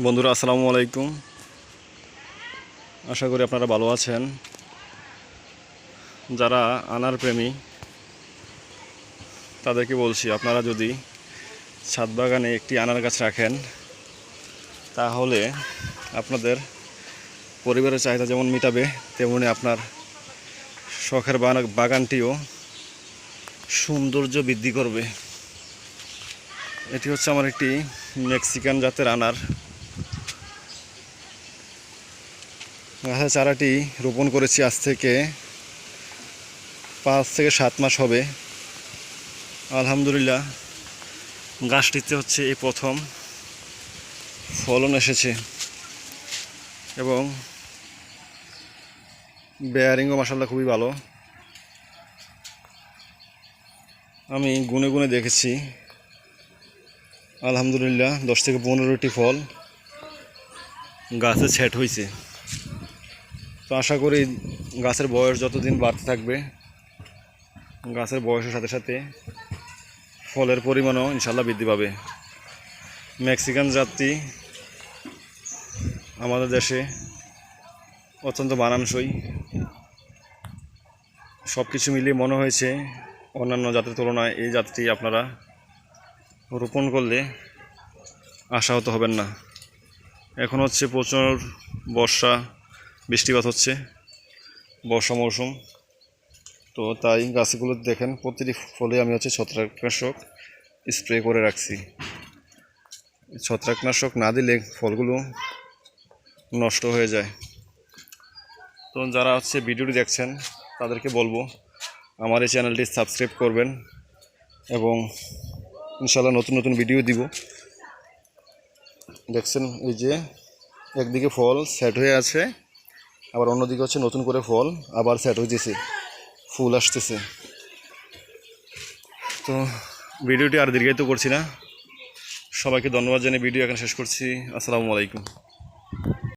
বন্ধুরা, আসসালামু আলাইকুম। আশা করি আপনারা ভালো আছেন। যারা আনার প্রেমী, তাদেরকে বলছি, আপনারা যদি ছাদ বাগানে একটি আনার গাছ রাখেন, তাহলে আপনাদের পরিবারের চাহিদা যেমন মিটাবে, তেমনি আপনার শখের বাগানটিও সৌন্দর্য বৃদ্ধি করবে। এটি হচ্ছে আমার একটি মেক্সিকান জাতের আনার। গাছের চারাটি রোপণ করেছি আজ থেকে পাঁচ থেকে সাত মাস হবে। আলহামদুলিল্লাহ, গাছটিতে হচ্ছে এই প্রথম ফলন এসেছে এবং বেয়ারিংও মাসাল্লাহ খুবই ভালো। আমি গুনে গুনে দেখেছি। আলহামদুলিল্লাহ, দশ থেকে পনেরোটি ফল গাছে সেট হয়েছে। তো আশা করি গাছের বয়স যতদিন বাড়তে থাকবে, গাছের বয়সের সাথে সাথে ফলের পরিমাণও ইনশাল্লাহ বৃদ্ধি পাবে। মেক্সিকান জাতটি আমাদের দেশে অত্যন্ত মানানসই। সব কিছু মিলিয়ে মনে হয়েছে অন্যান্য জাতের তুলনায় এই জাতটি আপনারা রোপণ করলে আশাহত হবেন না। এখন হচ্ছে প্রচুর বর্ষা বৃষ্টিপাত হচ্ছে, বর্ষা মৌসুম। তো তাই গাছগুলো দেখেন, প্রতিটি ফলে আমি হচ্ছে ছত্রাকনাশক স্প্রে করে রাখছি। ছত্রাকনাশক না দিলে ফলগুলো নষ্ট হয়ে যায়। তো যারা হচ্ছে ভিডিওটি দেখছেন, তাদেরকে বলব, আমার এই চ্যানেলটি সাবস্ক্রাইব করবেন এবং ইনশাল্লাহ নতুন নতুন ভিডিও দিব। দেখছেন, এই যে একদিকে ফল সেট হয়ে আছে আবার অন্যদিকে হচ্ছে নতুন করে ফল, আবার সেট হইতেছে। ফুল আসতেছে। তো ভিডিওটি আর দীর্ঘায়িত করছি না। সবাইকে ধন্যবাদ জানিয়ে ভিডিও এখন শেষ করছি। আসসালামু আলাইকুম।